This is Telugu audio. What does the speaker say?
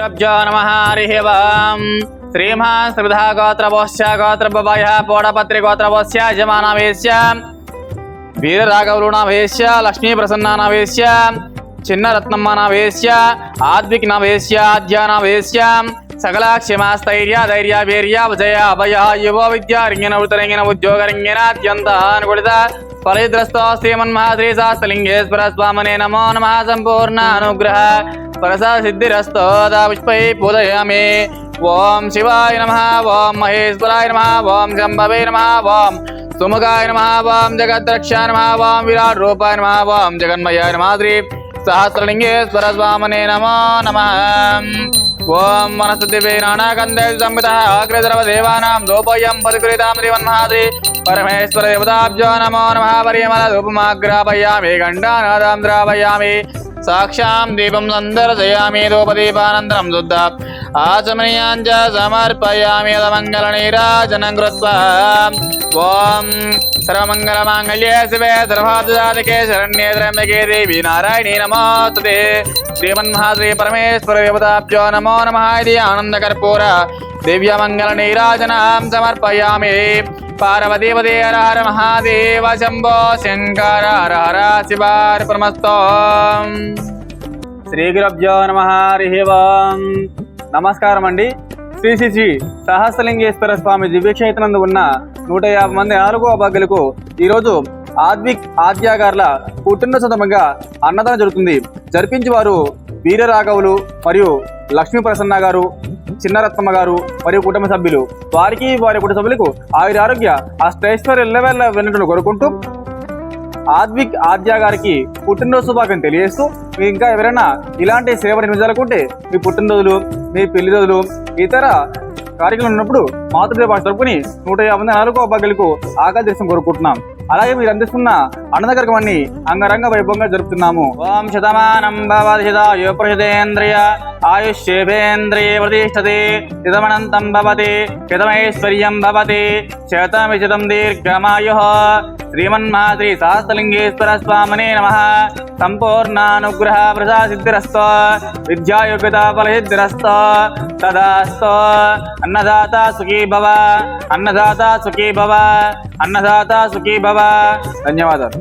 गुरुभ्यो नमः, हरिः वाम् वेश्य लक्ष्मी प्रसन्ना गोत्रभवयः पोडपत्रिगोत्रवोस्य यजमानावेश्य नेश्य लक्ष्मीप्रसन्नानावेश्य छिन्नरत्नम्मानावेश्य आद्विग्नावेश्य आद्यानावेश्य రత్నమ్మనావేశ్య సకల క్షమాస్థైర్య ధైర్య వీర్య విజయ అభయ యువ విద్య రింగిన ఉత్తరంగిన ఉద్యోగ రింగిన అత్యంత అనుకూలిత ఫలిద్రస్తో శ్రీమన్మహాశ్రీ శాస్త్రలింగేశ్వర స్వామనే నమో నమ సంపూర్ణ అనుగ్రహ పరస సిద్ధిరస్తో దా పుష్పై పూజయామి. ఓం శివాయ నమ ఓం మహేశ్వరాయ నమ ఓం శంభవే నమ ఓం సుముఖాయ నమ ఓం జగద్రక్షాయ నమ ఓం విరాట్ రూపాయ నమ ఓం జగన్మయాయ నమ శ్రీ సహస్రలింగేశ్వర స్వామనే నమో నమ. ఓం వనస్పతివే నానాకందే సంహిత అగ్రజరవ దేవానాం లోపయం పరికృతాం శ్రీమన్మహాద్రి పరమేశ్వర దేవతాబ్జో నమో నమ. పరిమళ ధూపమాగ్రాపయామి గండానాదాం ద్రాపయామి సాక్షాం దీపం సందర్శయామి ధూపదీపానంతరం శుద్ధ. ఆచమనీయాంచ సమర్పయామి మంగళ నీరాజనం కృత్వా ఓం సర్వమంగళమాంగళ్యే శివే సర్వార్థసాధికే శరణ్యే త్రయంబకే దేవి నారాయణీ నమోస్తుతే శ్రీమన్మహాశ్రీ పరమేశ్వర దేవతాభ్యో నమో నమః ఇది ఆనందకర్పూర దివ్యమంగళ నీరాజనాం సమర్పయామి పార్వతీపదే హర హర మహాదేవ శంభో శంకర హర హర శివార్పణమస్తో శ్రీ నమస్కారం అండి శ్రీ శ్రీ శ్రీ సహస్రలింగేశ్వర స్వామి దివ్యక్షేత్రందు ఉన్న నూట యాభై మంది ఆరుగో అభాగ్యులకు ఈరోజు ఆద్విక్ ఆద్యాగారుల పుట్టినరోజు సందర్భంగా అన్నదానం జరుగుతుంది. జరిపించి వారు వీరరాఘవులు మరియు లక్ష్మీ ప్రసన్న గారు చిన్నరత్నమ్మ గారు మరియు కుటుంబ సభ్యులు. వారికి వారి కుటుంబ సభ్యులకు ఆయుర ఆరోగ్య ఆ స్టేశ్వర్ ఎల్లవేళ్ళ వెన్నటను కోరుకుంటూ ఆద్విక్ ఆద్య గారికి పుట్టినరోజు శుభాకాంక్షలు తెలియజేస్తూ మీరు ఇంకా ఎవరైనా ఇలాంటి సేవ నిర్మించాలనుకుంటే మీ పుట్టినరోజులు మీ పెళ్ళి రోజులు ఇతర కార్యక్రమం ఉన్నప్పుడు మాతృదేవ భాష తరపుని నూట యాభై మంది నాలుగో భాగ్యులకు ఆకలి దర్శనం కోరుకుంటున్నాం. అలాగే మీరు అందిస్తున్న అన్నద అంగరంగ వైభవంగా జరుపుతున్నాము. ఓం శతమానం భవతి శతాయు ప్రసిదేంద్రియ ఆయుష్యేంద్రియ ప్రతిష్టతి శతమనంతం భవతి శతమైశ్వర్యం భవతి శతమిశతం దీర్ఘమాయు. శ్రీమన్మహాశ్రీ సహస్రలింగేశ్వర స్వామినే నమ. సంపూర్ణానుగ్రహ ప్రసాసిద్ధిరస్తో విద్యాయోగ్యత ఫలసిద్ధిరస్తో తదాస్త. అన్నదాత సుఖీ భవ అన్నదాత సుఖీ భవ అన్నదాత సుఖీ భవ. ధన్యవాదాలు.